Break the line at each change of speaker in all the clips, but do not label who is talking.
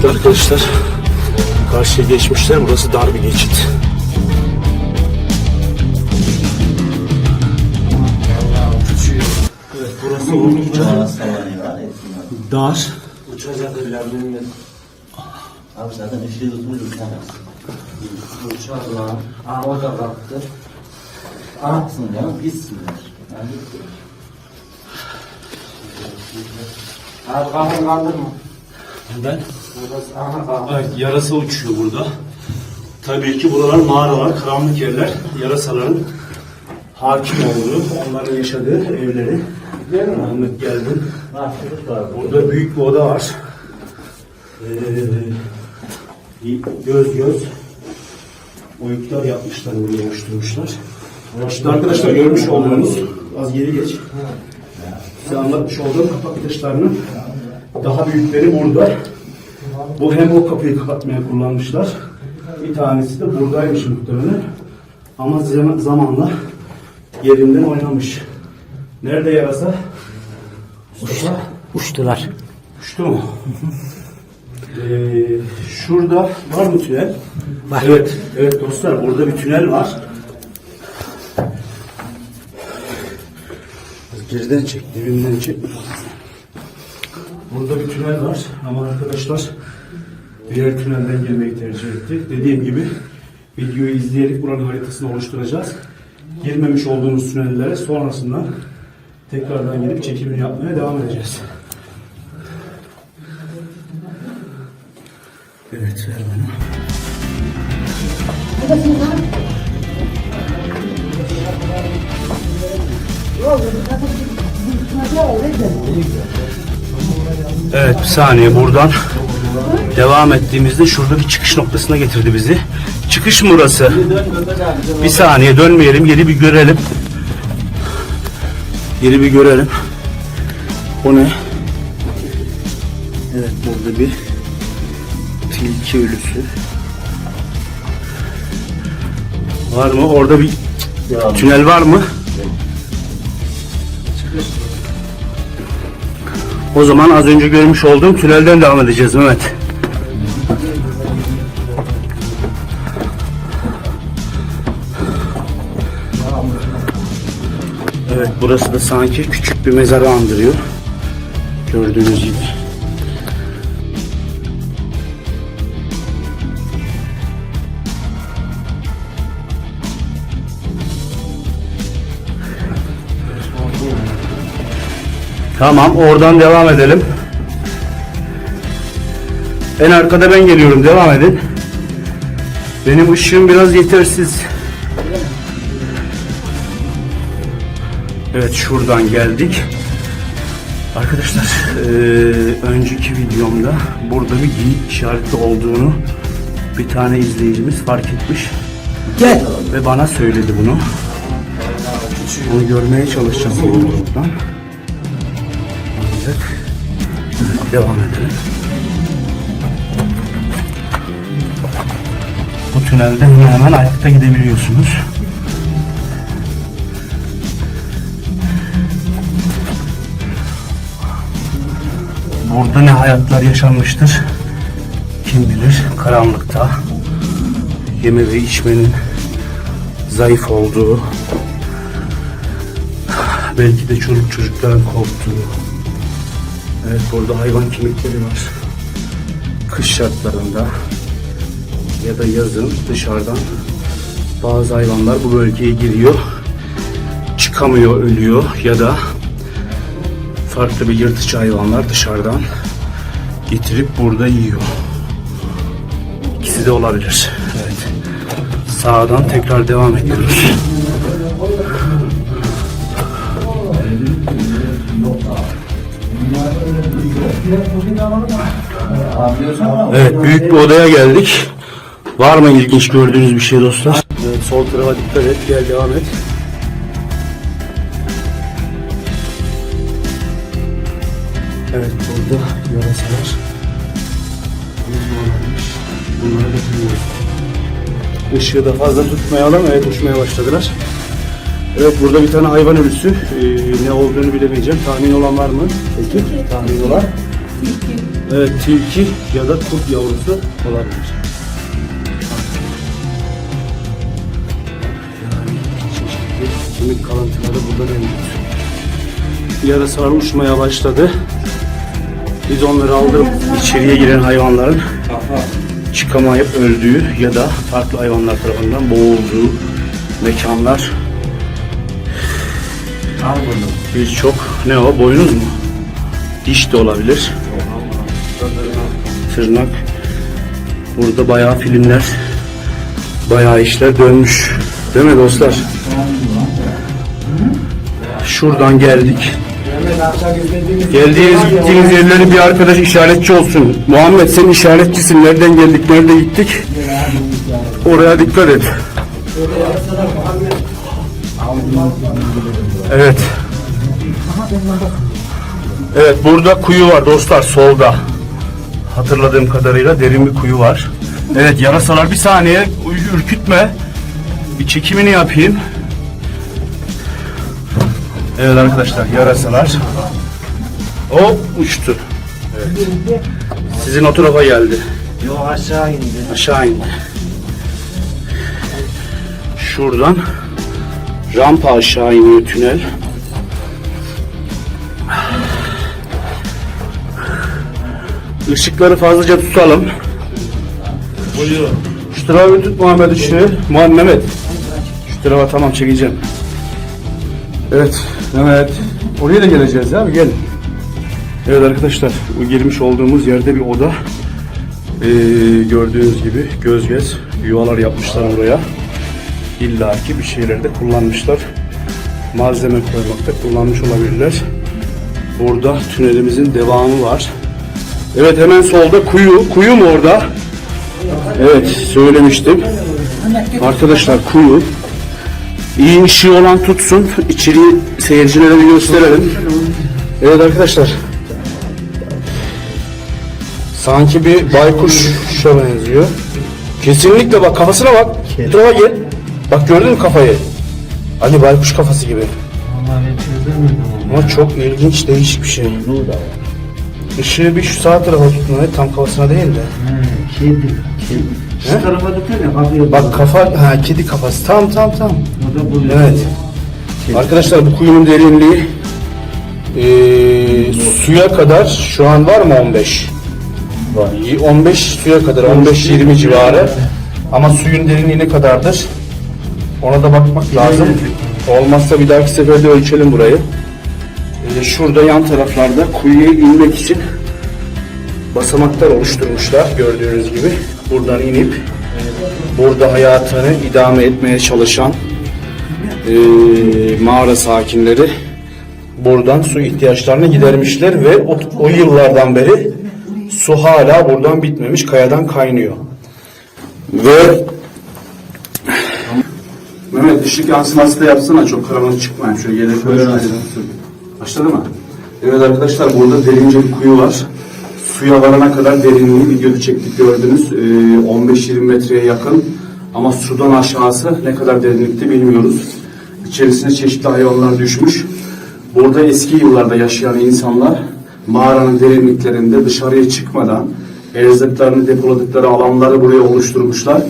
Evet arkadaşlar. Karşıya geçmişler. Burası dar bir geçit. Evet burası oldukça dar.
Uçacak evlerinin Abi zaten ışığı tutmuş uçamaz. Uçar lan. Aa o da kalktı. Atsın ya gitsinler. Yani Abi kafayı kaldırma.
Ben. Evet, yarasa uçuyor burada. Tabii ki buralar mağaralar, karanlık yerler. Yarasaların hakim olduğu, onların yaşadığı evleri.
Değil mi?
Ahmet geldin. Burada büyük bir oda var. Ee, göz göz oyuklar yapmışlar, buraya oluşturmuşlar. İşte arkadaşlar görmüş olduğunuz, az geri geç. Size anlatmış olduğum kapak taşlarının daha büyükleri burada. Bu hem o kapıyı kapatmaya kullanmışlar. Bir tanesi de buradaymış muhtemelen. Ama zaman- zamanla yerinden oynamış. Nerede yarasa? Usta.
Uçtular.
Uçtu mu? Ee, şurada var mı tünel?
Var.
Evet, evet dostlar burada bir tünel var. Geriden çek, dibinden çek. Burada bir tünel var ama arkadaşlar diğer tünelden girmeyi tercih etti. Dediğim gibi videoyu izleyerek buranın haritasını oluşturacağız. Girmemiş olduğumuz tünellere sonrasında tekrardan gelip çekimini yapmaya devam edeceğiz. Evet, ver bana. Evet, bir saniye buradan devam ettiğimizde şurada bir çıkış noktasına getirdi bizi. Çıkış mı burası? Bir saniye dönmeyelim, yeri bir görelim. Yeri bir görelim. O ne? Evet, burada bir tilki ölüsü. Var mı? Orada bir tünel var mı? O zaman az önce görmüş olduğum tünelden devam edeceğiz Mehmet. Evet burası da sanki küçük bir mezarı andırıyor. Gördüğünüz gibi. Tamam oradan devam edelim. En arkada ben geliyorum devam edin. Benim ışığım biraz yetersiz. Evet şuradan geldik. Arkadaşlar eee, önceki videomda burada bir geyik işareti olduğunu bir tane izleyicimiz fark etmiş.
Gel.
Ve bana söyledi bunu. Onu görmeye çalışacağım buradan. Evet, devam edelim. Bu tünelde hemen hemen ayakta gidebiliyorsunuz. Burada ne hayatlar yaşanmıştır kim bilir karanlıkta yeme ve içmenin zayıf olduğu belki de çocuk çocukların korktuğu evet burada hayvan kemikleri var. Kış şartlarında ya da yazın dışarıdan bazı hayvanlar bu bölgeye giriyor çıkamıyor ölüyor ya da farklı bir yırtıcı hayvanlar dışarıdan getirip burada yiyor. İkisi de olabilir. Evet. Sağdan tekrar devam ediyoruz Evet büyük bir odaya geldik. Var mı ilginç gördüğünüz bir şey dostlar? Evet sol tarafa dikkat et. Gel devam et. Evet burada yarasalar. Bunları da bilmiyoruz. Işığı da fazla tutmayalım. Evet uçmaya başladılar. Evet burada bir tane hayvan ölüsü. Ee, ne olduğunu bilemeyeceğim. Tahmin olan var mı? Peki tahmin olan? Evet tilki ya da kurt yavrusu olabilir. Yani çeşitli kemik kalıntıları burada mevcut. Yarasalar uçmaya başladı. Biz onları aldık. İçeriye giren hayvanların çıkamayıp öldüğü ya da farklı hayvanlar tarafından boğulduğu mekanlar
Al bunu.
birçok ne o boynuz mu? Diş de olabilir. Tırnak. Burada bayağı filmler, bayağı işler dönmüş. Değil mi dostlar? Şuradan geldik. Geldiğiniz gittiğiniz yerleri bir arkadaş işaretçi olsun. Muhammed sen işaretçisin. Nereden geldik, nerede gittik? Oraya dikkat et. Evet. Evet burada kuyu var dostlar solda. Hatırladığım kadarıyla derin bir kuyu var. Evet yarasalar bir saniye ürkütme. Bir çekimini yapayım. Evet arkadaşlar yarasalar. O uçtu. Evet. Sizin o tarafa geldi.
Yok aşağı indi.
Aşağı indi. Şuradan rampa aşağı iniyor tünel. Işıkları fazlaca tutalım.
Buyur.
Şu tarafa bir tut Muhammed ışığı. Muhammed Mehmet. Şu tarafa tamam çekeceğim. Evet Mehmet. Oraya da geleceğiz abi gel. Evet arkadaşlar bu girmiş olduğumuz yerde bir oda. Ee, gördüğünüz gibi göz göz yuvalar yapmışlar oraya. İlla ki bir şeyleri de kullanmışlar. Malzeme koymakta kullanmış olabilirler. Burada tünelimizin devamı var. Evet hemen solda kuyu. Kuyu mu orada? Evet söylemiştim. Arkadaşlar kuyu. İyi ışığı olan tutsun. İçeriği seyircilere bir gösterelim. Evet arkadaşlar. Sanki bir baykuşa benziyor. Kesinlikle bak kafasına bak. Bu tarafa gel. Bak gördün mü kafayı? Ali baykuş kafası gibi.
Ama
çok ilginç değişik bir şey.
Bu.
Işığı bir şu sağ tarafa evet, tam kafasına değil de.
He, kedi. Kedi.
He?
Şu tarafa tutuyor ya bakıyor.
Bak kafa, ha kedi kafası. Tam tam tam.
O da buluyor.
Evet. Arkadaşlar bu kuyunun derinliği eee, suya kadar şu an var mı 15?
Var.
Y- 15 suya kadar 15-20 civarı. Ama suyun derinliği ne kadardır? Ona da bakmak lazım. Olmazsa bir dahaki seferde ölçelim burayı. Ee, şurada yan taraflarda kuyuya inmek için basamaklar oluşturmuşlar gördüğünüz gibi. Buradan inip burada hayatını idame etmeye çalışan e, mağara sakinleri buradan su ihtiyaçlarını gidermişler ve o, o yıllardan beri su hala buradan bitmemiş kayadan kaynıyor. Ve Mehmet ışık yansıması da yapsana çok karanlık çıkmayın. Şöyle yedek Başladı mı? Evet arkadaşlar burada derince bir kuyu var. Suya varana kadar derinliği videoda çektik gördünüz. Ee, 15-20 metreye yakın. Ama sudan aşağısı ne kadar derinlikte bilmiyoruz. İçerisine çeşitli hayvanlar düşmüş. Burada eski yıllarda yaşayan insanlar mağaranın derinliklerinde dışarıya çıkmadan erzaklarını depoladıkları alanları buraya oluşturmuşlar.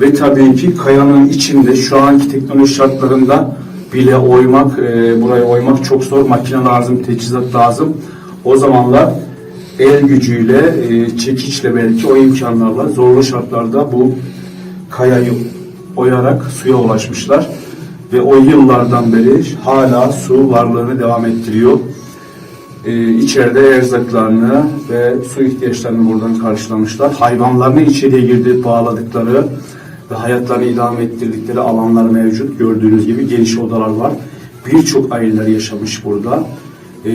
Ve tabii ki kayanın içinde şu anki teknoloji şartlarında bile oymak, e, buraya oymak çok zor. Makine lazım, teçhizat lazım. O zamanlar el gücüyle, e, çekiçle belki o imkanlarla zorlu şartlarda bu kayayı oyarak suya ulaşmışlar. Ve o yıllardan beri hala su varlığını devam ettiriyor. Ee, içeride erzaklarını ve su ihtiyaçlarını buradan karşılamışlar. Hayvanlarını içeriye girdi bağladıkları ve hayatlarını idame ettirdikleri alanlar mevcut. Gördüğünüz gibi geniş odalar var. Birçok aileler yaşamış burada. Ee,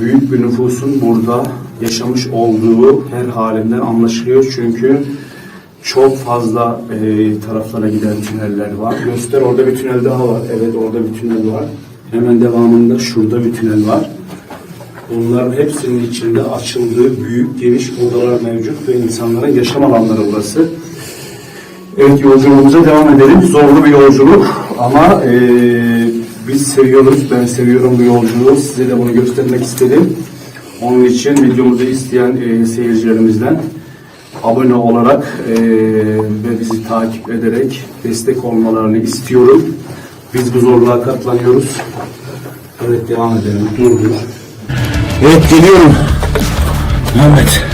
büyük bir nüfusun burada yaşamış olduğu her halinden anlaşılıyor. Çünkü çok fazla e, taraflara giden tüneller var. Göster orada bir tünel daha var. Evet orada bir tünel var. Hemen devamında şurada bir tünel var. Bunların hepsinin içinde açıldığı büyük geniş odalar mevcut ve insanların yaşam alanları burası. Evet yolculuğumuza devam edelim. Zorlu bir yolculuk ama e, biz seviyoruz. Ben seviyorum bu yolculuğu. Size de bunu göstermek istedim. Onun için videomuzu isteyen e, seyircilerimizden abone olarak e, ve bizi takip ederek destek olmalarını istiyorum. Biz bu zorluğa katlanıyoruz. Evet devam edelim. Dur dur.
Evet geliyorum. Mehmet.